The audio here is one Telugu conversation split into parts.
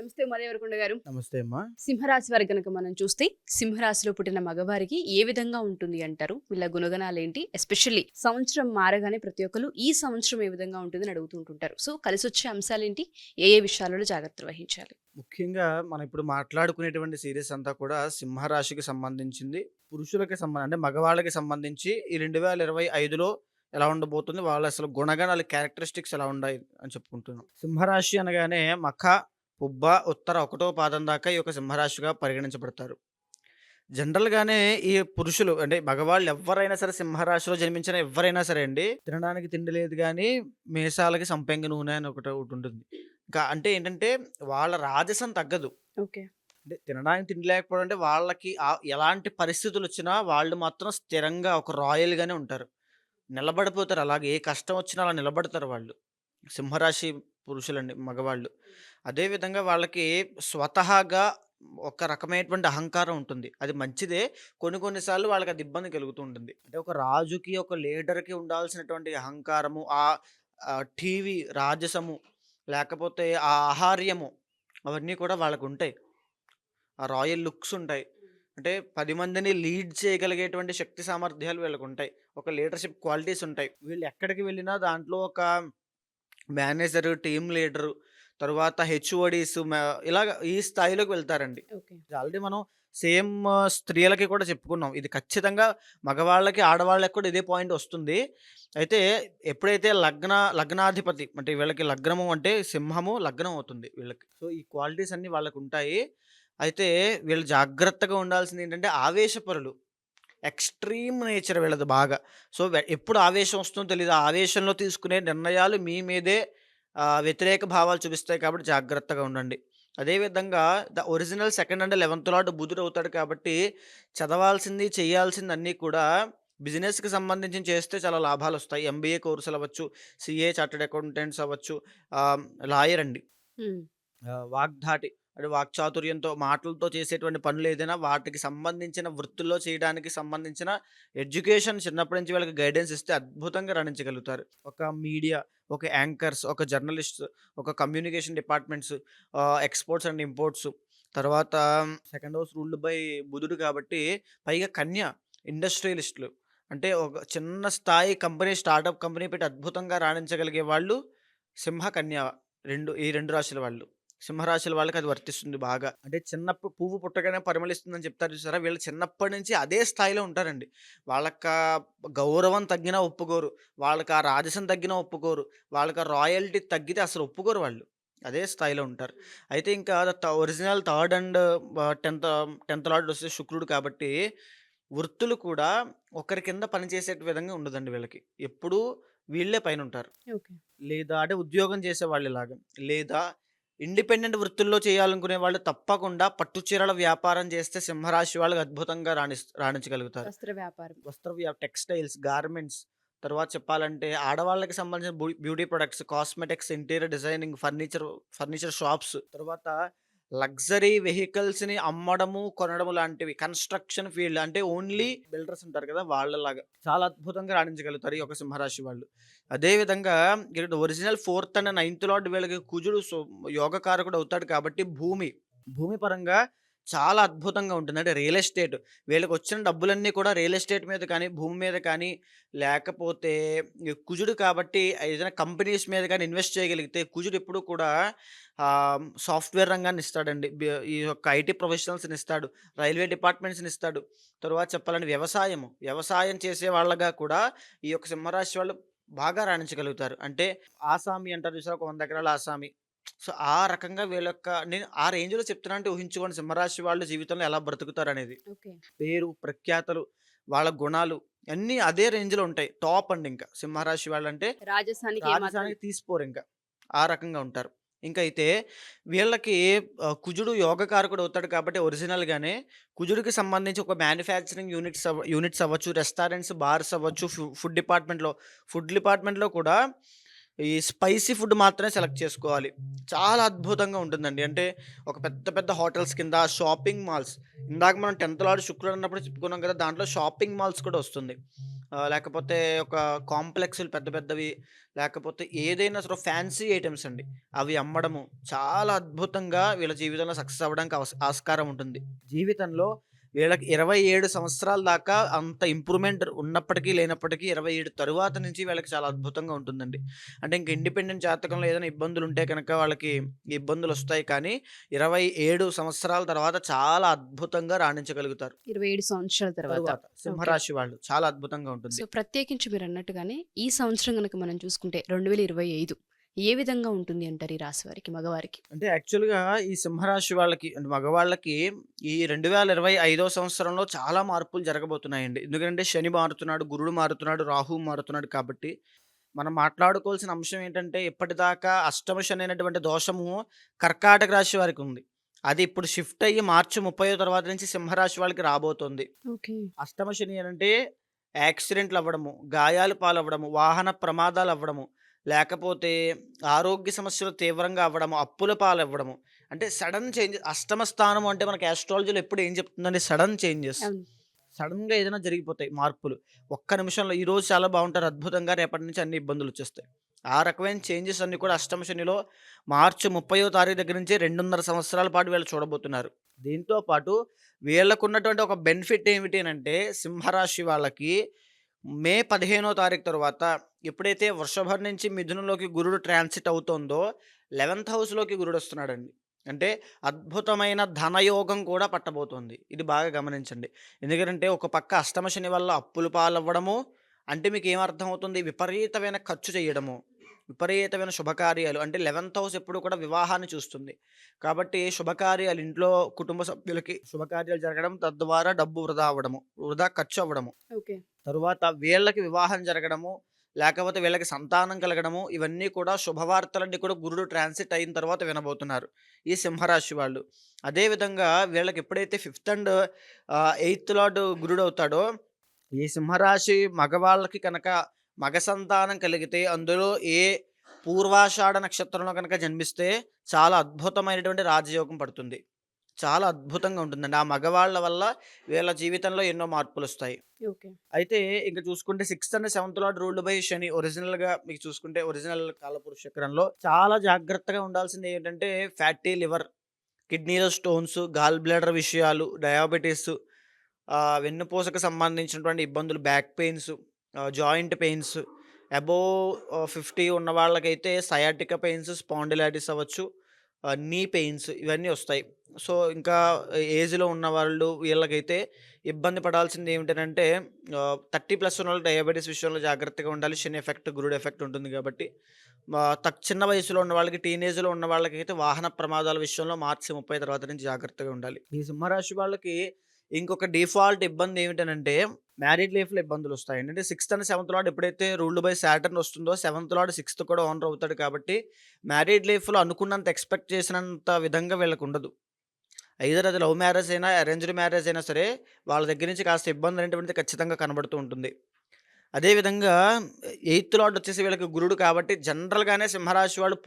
నమస్తే మదేవరకొండ గారు. నమస్తే అమ్మా. సింహరాశి వారి కనుక మనం చూస్తే సింహరాశిలో పుట్టిన మగవారికి ఏ విధంగా ఉంటుంది అంటారు? వీళ్ళ గుణగణాలు ఏంటి ఎస్పెషల్లీ సంవత్సరం మారగానే ప్రతి ఒక్కరు ఈ సంవత్సరం ఏ విధంగా ఉంటుంది అని అడుగుతుంటుంటారు. సో కలిసి వచ్చే అంశాలు ఏంటి ఏ ఏ విషయాలలో జాగ్రత్తలు వహించాలి? ముఖ్యంగా మనం ఇప్పుడు మాట్లాడుకునేటువంటి సిరీస్ అంతా కూడా సింహరాశికి సంబంధించింది. పురుషులకి సంబంధం అంటే మగవాళ్ళకి సంబంధించి ఈ రెండు వేల ఇరవై ఐదులో ఎలా ఉండబోతుంది? వాళ్ళ అసలు గుణగణాలు క్యారెక్టరిస్టిక్స్ ఎలా ఉన్నాయి అని చెప్పుకుంటున్నాం. సింహరాశి అనగానే మఖ పుబ్బ ఉత్తర ఒకటో పాదం దాకా ఈ యొక్క సింహరాశిగా పరిగణించబడతారు. జనరల్గానే ఈ పురుషులు అంటే మగవాళ్ళు ఎవరైనా సరే సింహరాశిలో జన్మించిన ఎవరైనా సరే అండి తినడానికి తిండి లేదు కానీ మీసాలకి సంపెంగ నూనె అని ఒకటి ఒకటి ఉంటుంది. ఇంకా అంటే ఏంటంటే వాళ్ళ రాజసం తగ్గదు. ఓకే. అంటే తినడానికి తిండి లేకపోవడం అంటే వాళ్ళకి ఎలాంటి పరిస్థితులు వచ్చినా వాళ్ళు మాత్రం స్థిరంగా ఒక రాయల్గానే ఉంటారు. నిలబడిపోతారు. అలాగే ఏ కష్టం వచ్చినా అలా నిలబడతారు వాళ్ళు. సింహరాశి పురుషులండి మగవాళ్ళు. అదేవిధంగా వాళ్ళకి స్వతహాగా ఒక రకమైనటువంటి అహంకారం ఉంటుంది. అది మంచిదే. కొన్ని కొన్నిసార్లు వాళ్ళకి అది ఇబ్బంది కలుగుతూ ఉంటుంది. అంటే ఒక రాజుకి ఒక లీడర్కి ఉండాల్సినటువంటి అహంకారము ఆ టీవీ రాజసము లేకపోతే ఆ ఆహార్యము అవన్నీ కూడా వాళ్ళకు ఉంటాయి. ఆ రాయల్ లుక్స్ ఉంటాయి. అంటే పది మందిని లీడ్ చేయగలిగేటువంటి శక్తి సామర్థ్యాలు వీళ్ళకు ఉంటాయి. ఒక లీడర్షిప్ క్వాలిటీస్ ఉంటాయి. వీళ్ళు ఎక్కడికి వెళ్ళినా దాంట్లో ఒక మేనేజర్ టీమ్ లీడరు తర్వాత హెచ్ఓడీస్ ఇలాగ ఈ స్థాయిలోకి వెళ్తారండి. ఓకే. ఆల్రెడీ మనం సేమ్ స్త్రీలకి కూడా చెప్పుకున్నాం. ఇది ఖచ్చితంగా మగవాళ్ళకి ఆడవాళ్ళకి కూడా ఇదే పాయింట్ వస్తుంది. అయితే ఎప్పుడైతే లగ్న లగ్నాధిపతి అంటే వీళ్ళకి లగ్నము అంటే సింహము లగ్నం అవుతుంది వీళ్ళకి. సో ఈ క్వాలిటీస్ అన్ని వాళ్ళకి ఉంటాయి అయితే వీళ్ళు జాగ్రత్తగా ఉండాల్సింది ఏంటంటే ఆవేశపరులు. ఎక్స్ట్రీమ్ నేచర్ వీళ్ళది బాగా. సో ఎప్పుడు ఆవేశం వస్తుందో తెలియదు ఆ ఆవేశంలో తీసుకునే నిర్ణయాలు మీ మీదే వ్యతిరేక భావాలు చూపిస్తాయి కాబట్టి జాగ్రత్తగా ఉండండి. అదేవిధంగా the original second and eleventh lord బుధుడు అవుతాడు కాబట్టి చదవాల్సింది చేయాల్సింది అన్నీ కూడా బిజినెస్కి సంబంధించి చేస్తే చాలా లాభాలు వస్తాయి. ఎంబీఏ కోర్సులు అవ్వచ్చు సిఏ చార్టెడ్ అకౌంటెంట్స్ అవ్వచ్చు లాయర్ అండి. వాగ్ధాటి అంటే వాక్చాతుర్యంతో మాటలతో చేసేటువంటి పనులు ఏదైనా వాటికి సంబంధించిన వృత్తుల్లో చేయడానికి సంబంధించిన ఎడ్యుకేషన్ చిన్నప్పటి నుంచి వాళ్ళకి గైడెన్స్ ఇస్తే అద్భుతంగా రాణించగలుగుతారు. ఒక మీడియా ఒక యాంకర్స్ ఒక జర్నలిస్ట్ ఒక communication departments exports and imports. తర్వాత సెకండ్ హౌస్ రూల్డ్ బై బుధుడు కాబట్టి పైగా కన్య ఇండస్ట్రియలిస్టులు. అంటే ఒక చిన్న స్థాయి కంపెనీ స్టార్టప్ కంపెనీ పెట్టి అద్భుతంగా రాణించగలిగే వాళ్ళు సింహ కన్య రెండు ఈ రెండు రాశుల వాళ్ళు. సింహరాశుల వాళ్ళకి అది వర్తిస్తుంది బాగా. అంటే చిన్నప్పుడు పువ్వు పుట్టగానే పరిమళిస్తుందని చెప్తారు చూసారా? వీళ్ళు చిన్నప్పటి నుంచి అదే స్థాయిలో ఉంటారండి. వాళ్ళకి గౌరవం తగ్గినా ఒప్పుకోరు. వాళ్ళకి ఆ రాజసం తగ్గినా ఒప్పుకోరు. వాళ్ళకి రాయల్టీ తగ్గితే అసలు ఒప్పుకోరు వాళ్ళు. అదే స్థాయిలో ఉంటారు. అయితే ఇంకా original third and tenth tenth lord వస్తే శుక్రుడు కాబట్టి వృత్తులు కూడా ఒకరి కింద పనిచేసే విధంగా ఉండదండి వీళ్ళకి. ఎప్పుడూ వీళ్ళే పైన ఉంటారు. ఓకే. లేదా అంటే ఉద్యోగం చేసే వాళ్ళు ఇలాగా. లేదా ఇండిపెండెంట్ వృత్తుల్లో చేయాలనుకునే వాళ్ళు తప్పకుండా పట్టు చీరల వ్యాపారం చేస్తే సింహరాశి వాళ్ళకి అద్భుతంగా రాణి రాణించగలుగుతారు. వస్త్ర వ్యాపారం. వస్త్ర టెక్స్టైల్స్ గార్మెంట్స్ తర్వాత చెప్పాలంటే ఆడవాళ్ళకి సంబంధించిన బ్యూ- beauty products cosmetics interior designing furniture furniture shops తర్వాత లగ్జరీ వెహికల్స్ని అమ్మడము కొనడము లాంటివి. కన్స్ట్రక్షన్ ఫీల్డ్ అంటే ఓన్లీ బిల్డర్స్ ఉంటారు కదా! వాళ్ళలాగా. చాలా అద్భుతంగా రాణించగలుగుతారు ఈ యొక్క సింహరాశి వాళ్ళు. అదే విధంగా ఇక్కడ original fourth and ninth lord వీళ్ళకి కుజుడు యోగకారకుడు అవుతాడు కాబట్టి భూమి. భూమి పరంగా చాలా అద్భుతంగా ఉంటుంది. అంటే రియల్ ఎస్టేట్. వీళ్ళకి వచ్చిన డబ్బులన్నీ కూడా రియల్ ఎస్టేట్ మీద కానీ భూమి మీద కానీ లేకపోతే కుజుడు కాబట్టి ఏదైనా కంపెనీస్ మీద కానీ ఇన్వెస్ట్ చేయగలిగితే కుజుడు ఎప్పుడు కూడా సాఫ్ట్వేర్ రంగాన్ని ఇస్తాడండి. ఈ యొక్క ఐటీ ప్రొఫెషనల్స్ని ఇస్తాడు. రైల్వే డిపార్ట్మెంట్స్ని ఇస్తాడు. తర్వాత చెప్పాలంటే వ్యవసాయము. వ్యవసాయం చేసే వాళ్ళగా కూడా ఈ యొక్క సింహరాశి వాళ్ళు బాగా రాణించగలుగుతారు. అంటే ఆసామి అంటారు చూసారు ఒక వంద ఎకరాల ఆసామి. సో ఆ రకంగా వీళ్ళ యొక్క నేను ఆ రేంజ్లో చెప్తున్నా అంటే ఊహించుకోండి. సింహరాశి వాళ్ళు జీవితంలో ఎలా బ్రతుకుతారు అనేది ఓకే. పేరు ప్రఖ్యాతలు వాళ్ళ గుణాలు అన్నీ అదే రేంజ్లో ఉంటాయి. టాప్ అండి ఇంకా. సింహరాశి వాళ్ళంటే రాజస్థానికి ఏమాత్రం రాజధానికి తీసిపోరు ఇంకా. ఆ రకంగా ఉంటారు. ఇంకా అయితే వీళ్ళకి ఆ, కుజుడు యోగకారకుడు అవుతాడు కాబట్టి ఒరిజినల్గానే కుజుడికి సంబంధించి ఒక మ్యానుఫ్యాక్చరింగ్ యూనిట్స్ అవ్వ యూనిట్స్ అవ్వచ్చు రెస్టారెంట్స్ బార్స్ అవ్వచ్చు ఫుడ్ డిపార్ట్మెంట్లో ఫుడ్ డిపార్ట్మెంట్లో కూడా ఈ స్పైసీ ఫుడ్ మాత్రమే సెలెక్ట్ చేసుకోవాలి. చాలా అద్భుతంగా ఉంటుందండి. అంటే ఒక పెద్ద పెద్ద హోటల్స్ కింద షాపింగ్ మాల్స్. ఇందాక మనం టెన్త్ లాడు శుక్రుడు అన్నప్పుడు చెప్పుకున్నాం కదా దాంట్లో షాపింగ్ మాల్స్ కూడా వస్తుంది. లేకపోతే ఒక కాంప్లెక్స్‌లు పెద్ద పెద్దవి, లేకపోతే ఏదైనా సరే ఫ్యాన్సీ ఐటమ్స్ అండి. అవి అమ్మడము. చాలా అద్భుతంగా వీళ్ళ జీవితంలో సక్సెస్ అవ్వడానికి ఆస్కారం ఉంటుంది. జీవితంలో వీళ్ళకి 27 సంవత్సరాల దాకా అంత ఇంప్రూవ్‌మెంట్ ఉన్నప్పటికీ, లేనప్పటికీ 27 తరువాత నుంచి వీళ్ళకి చాలా అద్భుతంగా ఉంటుందండి. అంటే ఇంక ఇండిపెండెంట్ జాతకంలో ఏదైనా ఇబ్బందులుంటే గనక వాళ్ళకి ఇబ్బందులొస్తాయి కానీ, 27 సంవత్సరాల తర్వాత చాలా అద్భుతంగా రాణించగలుగుతారు. 27 సంవత్సరాల తర్వాత. సింహరాశి వాళ్ళు చాలా అద్భుతంగా ఉంటుంది. ప్రత్యేకించి మీరన్నట్టుగానే ఈ సంవత్సరం గనక మనం చూసుకుంటే 2025 ఏ విధంగా ఉంటుంది అంటారు ఈ రాశి వారికి, మగవారికి? అంటే యాక్చువల్‌గా ఈ సింహరాశి వాళ్ళకి అంటే మగవాళ్ళకి ఈ 2025 సంవత్సరంలో చాలా మార్పులు జరగబోతున్నాయండి. ఎందుకంటే శని మారుతున్నాడు, గురుడు మారుతున్నాడు, రాహువు మారుతున్నాడు కాబట్టి, మనం మాట్లాడుకోవాల్సిన అంశం ఏంటంటే ఇప్పటిదాకా అష్టమ శని అనేటువంటి దోషము కర్కాటక రాశి వారికి ఉంది. అది ఇప్పుడు షిఫ్ట్ అయ్యి మార్చి 30 తర్వాత నుంచి సింహరాశి వాళ్ళకి రాబోతుంది. అష్టమ శని అనంటే యాక్సిడెంట్లు అవ్వడము, గాయాలు పాలవ్వడము, వాహన ప్రమాదాలు అవ్వడము, లేకపోతే ఆరోగ్య సమస్యలు తీవ్రంగా అవ్వడము, అప్పుల పాలవ్వడము. అంటే సడెన్ చేంజ్ అష్టమ స్థానం అంటే మనకి ఆస్ట్రాలజీలో ఎప్పుడు ఏం చెప్తుందంటే సడెన్ చేంజెస్. సడెన్‌గా ఏదైనా జరిగిపోతాయి మార్పులు. ఒక్క నిమిషంలో ఈరోజు చాలా బాగుంటారు అద్భుతంగా రేపటి నుంచి అన్ని ఇబ్బందులొచ్చేస్తాయి. ఆ రకమైన చేంజెస్ అన్నీ కూడా అష్టమ శనిలో మార్చి 30వ తారీఖు దగ్గర నుంచి 2.5 సంవత్సరాల పాటు వీళ్ళు చూడబోతున్నారు. దీంతో పాటు వీళ్ళకున్నటువంటి ఒక బెనిఫిట్ ఏమిటి అనంటే సింహరాశి వాళ్ళకి మే 15వ తారీఖు తర్వాత ఎప్పుడైతే వృషభం నుంచి మిథునంలోకి గురుడు ట్రాన్సిట్ అవుతుందో లెవెంత్ హౌస్‌లోకి గురుడు వస్తున్నాడండి అంటే అద్భుతమైన ధనయోగం కూడా పట్టబోతోంది. ఇది బాగా గమనించండి. ఎందుకంటే ఒక పక్క అష్టమ శని వల్ల అప్పులు పాలవ్వడము, అంటే మీకు ఏమర్థం అవుతుంది విపరీతమైన ఖర్చు చేయడము, విపరీతమైన శుభకార్యాలు అంటే 11థ్ హౌస్ ఎప్పుడు కూడా వివాహాన్ని చూస్తుంది. కాబట్టి శుభకార్యాలు ఇంట్లో కుటుంబ సభ్యులకి శుభకార్యాలు జరగడం, తద్వారా డబ్బు వృధా అవ్వడము, వృధా ఖర్చు అవ్వడము. ఓకే. తరువాత వీళ్ళకి వివాహం జరగడము, లేకపోతే వీళ్ళకి సంతానం కలగడము, ఇవన్నీ కూడా శుభవార్తలన్నీ కూడా గురుడు ట్రాన్సిట్ అయిన తర్వాత వినబోతున్నారు. ఈ సింహరాశి వాళ్ళు. అదేవిధంగా వీళ్ళకి ఎప్పుడైతే fifth and eighth eighth lord గురుడవుతాడో, ఈ సింహరాశి మగవాళ్ళకి కనుక మగ సంతానం కలిగితే అందులో ఏ పూర్వాషాఢ నక్షత్రంలో కనుక జన్మిస్తే చాలా అద్భుతమైనటువంటి రాజయోగం పడుతుంది. చాలా అద్భుతంగా ఉంటుందండి. ఆ మగవాళ్ళ వల్ల వీళ్ళ జీవితంలో ఎన్నో మార్పులొస్తాయి. ఓకే. అయితే ఇంక చూసుకుంటే sixth and seventh lord ruled by శని ఒరిజినల్‌గా మీకు చూసుకుంటే ఒరిజినల్ కాలపురుష చక్రంలో చాలా జాగ్రత్తగా ఉండాల్సింది ఏంటంటే ఫ్యాటీ లివర్, కిడ్నీలో స్టోన్స్, గాల్ బ్లాడర్ విషయాలు, డయాబెటిస్, వెన్నుపూసకు సంబంధించినటువంటి ఇబ్బందులు, back pains, joint pains, above 50 ఉన్న వాళ్ళకైతే సయాటికా పెయిన్స్, స్పాండిలైటిస్ అవ్వచ్చు, నీ పెయిన్స్ ఇవన్నీ వస్తాయి. సో, ఇంకా ఏజ్‌లో ఉన్న వాళ్ళు వీళ్ళకైతే ఇబ్బంది పడాల్సింది ఏమిటనంటే ఆహ్, 30 ప్లస్ ఉన్నోళ్ళు డయాబెటిస్ విషయంలో జాగ్రత్తగా ఉండాలి. శని ఎఫెక్ట్, గురుడు ఎఫెక్ట్ ఉంటుంది కాబట్టి. తక్ చిన్న వయసులో ఉన్న వాళ్ళకి, టీనేజ్‌లో ఉన్న వాళ్ళకైతే వాహన ప్రమాదాల విషయంలో మార్చి 30 తర్వాత నుంచి జాగ్రత్తగా ఉండాలి. ఈ సింహరాశి వాళ్ళకి ఇంకొక డిఫాల్ట్ ఇబ్బంది ఏమిటనంటే మ్యారీడ్ లైఫ్‌లో వస్తాయి అంటే సిక్స్త్ అండ్ సెవెంత్ లాడ్ ఎప్పుడైతే రూల్డ్ బై సాటర్న్ వస్తుందో సెవెంత్ లాడ్ సిక్స్త్ కూడా ఓనర్ అవుతాడు కాబట్టి మ్యారీడ్ లైఫ్‌లో అనుకున్నంత ఎక్స్‌పెక్ట్ చేసినంత విధంగా వీళ్ళకుండదు. ఐదర్ అది లవ్ మ్యారేజ్ అయినా, అరేంజ్డ్ మ్యారేజ్ అయినా సరే వాళ్ళ దగ్గర నుంచి కాస్త ఇబ్బంది అనేటువంటిది ఖచ్చితంగా కనబడుతూ ఉంటుంది. అదేవిధంగా ఎయిత్ లాడ్ వచ్చేసి వీళ్ళకి గురుడు కాబట్టి జనరల్‌గానే సింహరాశి వాళ్ళు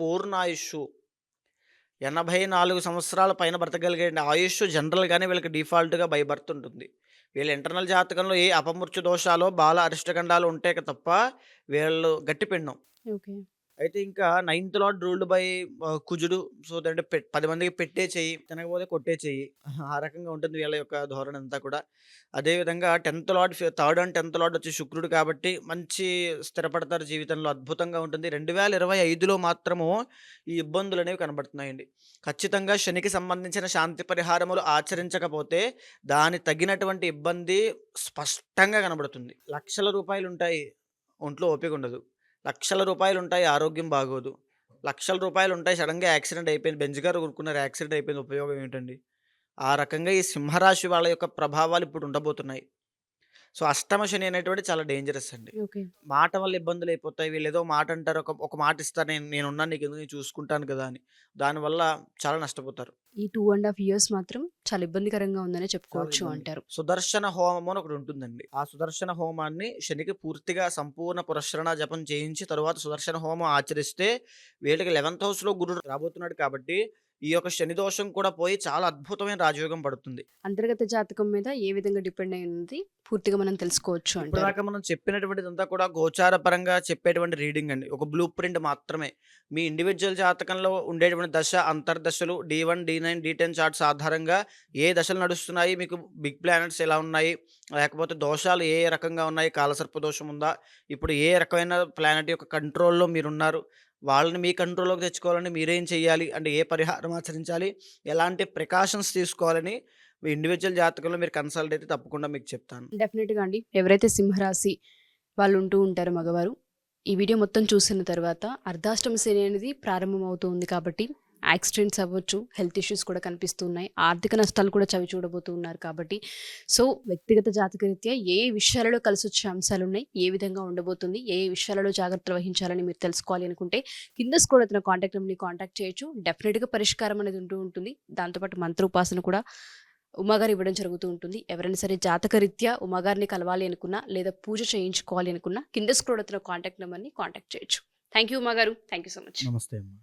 ఎనభై నాలుగు సంవత్సరాల పైన బ్రతకగలిగే ఆయుష్ జనరల్‌గానే వీళ్ళకి డిఫాల్ట్‌గా భయపడుతుంటుంది ఉంటుంది. వీళ్ళ ఇంటర్నల్ జాతకంలో ఏ అపమృత్యు దోషాలు బాల అరిష్టగండాలు ఉంటే తప్ప వీళ్ళు గట్టి పిండం. అయితే ఇంకా నైన్త్ లార్డ్ రూల్డ్ బై కుజుడు. సో, అంటే పది మందికి పెట్టే చెయ్యి, తినకపోతే కొట్టే చెయ్యి. ఆ రకంగా ఉంటుంది వీళ్ళ యొక్క ధోరణి అంతా కూడా. అదేవిధంగా టెన్త్ 10థ్ లార్డ్ థర్డ్ అండ్ 10థ్ లార్డ్ వచ్చి శుక్రుడు కాబట్టి మంచి స్థిరపడతారు జీవితంలో అద్భుతంగా ఉంటుంది. 2025లో మాత్రము ఈ ఇబ్బందులు అనేవి కనబడుతున్నాయండి. ఖచ్చితంగా శనికి సంబంధించిన శాంతి పరిహారములు ఆచరించకపోతే దాని తగినటువంటి ఇబ్బంది స్పష్టంగా కనబడుతుంది. లక్షల రూపాయలు ఉంటాయి ఒంట్లో ఓపిక ఉండదు లక్షల రూపాయలు ఉంటాయి ఆరోగ్యం బాగోదు. లక్షల రూపాయలు ఉంటాయి సడన్గా యాక్సిడెంట్ అయిపోయింది. బెంజ్ కారు కొనుక్కున్నారు. యాక్సిడెంట్ అయిపోయింది. ఉపయోగం ఏంటండి? ఆ రకంగా ఈ సింహరాశి వాళ్ళ యొక్క ప్రభావాలు ఇప్పుడు ఉండబోతున్నాయి. సో, అష్టమ శని అనేటువంటిది చాలా డేంజరస్ అండి. ఓకే. మాట వల్ల ఇబ్బందులైపోతాయి. వీళ్ళేదో మాట అంటారు. ఒక ఒక మాట ఇస్తారు. నేను నేనున్నాను నీకెందుకు నేను చూసుకుంటాను కదా! అని. దానివల్ల చాలా నష్టపోతారు. ఈ 2 ½ ఇయర్స్ మాత్రం చాలా ఇబ్బందికరంగా ఉందనే చెప్పుకోవచ్చు. అంటారు. సుదర్శన హోమం అని ఒకటుంటుందండి. ఆ సుదర్శన హోమాన్ని శనికి పూర్తిగా సంపూర్ణ పురస్చరణ జపం చేయించి తరువాత సుదర్శన హోమం ఆచరిస్తే వీళ్ళకి 11థ్ హౌస్‌లో గురుడు రాబోతున్నాడు కాబట్టి ఈ యొక్క శని దోషం కూడా పోయి చాలా అద్భుతమైన రాజయోగం పడుతుంది. అంతర్గత జాతకం మీద ఏ విధంగా డిపెండ్ అయి ఉంది పూర్తిగా మనం తెలుసుకోవచ్చు ఇప్పటిదాకా మనం చెప్పినటువంటిదంతా కూడా గోచార పరంగా చెప్పేటువంటి రీడింగ్ అండి. ఒక బ్లూ ప్రింట్ మాత్రమే. మీ ఇండివిజువల్ జాతకంలో ఉండేటువంటి దశ అంతర్దశలు D one D nine D ten charts ఆధారంగా ఏ దశలు నడుస్తున్నాయి? మీకు బిగ్ ప్లానెట్స్ ఎలా ఉన్నాయి? లేకపోతే దోషాలు ఏ ఏ రకంగా ఉన్నాయి? కాలసర్ప దోషం ఉందా? ఇప్పుడు ఏ రకమైన ప్లానెట్ యొక్క కంట్రోల్లో మీరున్నారు? వాళ్ళని మీ కంట్రోల్లోకి తెచ్చుకోవాలని మీరేం చేయాలి అంటే ఏ పరిహారం ఆచరించాలి? ఎలాంటి ప్రికాషన్స్ తీసుకోవాలని మీ ఇండివిజువల్ జాతకంలో మీరు కన్సల్ట్ అయితే తప్పకుండా మీకు చెప్తాను. డెఫినెట్గా అండి. ఎవరైతే సింహరాశి వాళ్ళు ఉంటూ ఉంటారో మగవారు ఈ వీడియో మొత్తం చూసిన తర్వాత అర్ధాష్టమ శని అనేది ప్రారంభమవుతుంది కాబట్టి యాక్సిడెంట్స్ అవ్వచ్చు హెల్త్ ఇష్యూస్ కూడా కనిపిస్తున్నాయి ఆర్థిక నష్టాలు కూడా చవి చూడబోతున్నారు కాబట్టి. సో వ్యక్తిగత జాతకరీత్యా ఏ విషయాలలో కలిసి వచ్చే అంశాలు ఉన్నాయి ఏ విధంగా ఉండబోతుంది ఏ విషయాలలో జాగ్రత్తలు వహించాలని మీరు తెలుసుకోవాలి అనుకుంటే కింద స్కూల్ అతను కాంటాక్ట్ నెంబర్ని కాంటాక్ట్ చేయొచ్చు. డెఫినెట్గా పరిష్కారం అనేది ఉంటూ ఉంటుంది. దాంతోపాటు మంత్రోపాసన కూడా ఉమాగారు ఇవ్వడం జరుగుతూ ఉంటుంది. ఎవరైనా సరే జాతకరీత్యా ఉమాగారిని కలవాలి అనుకున్నా లేదా పూజ చేయించుకోవాలి అనుకున్నా కింద స్క్రోడ్ అతను కాంటాక్ట్ నెంబర్ని కాంటాక్ట్ చేయొచ్చు. థ్యాంక్ యూ ఉమాగారు థ్యాంక్ యూ సో మచ్. నమస్తే అమ్మా.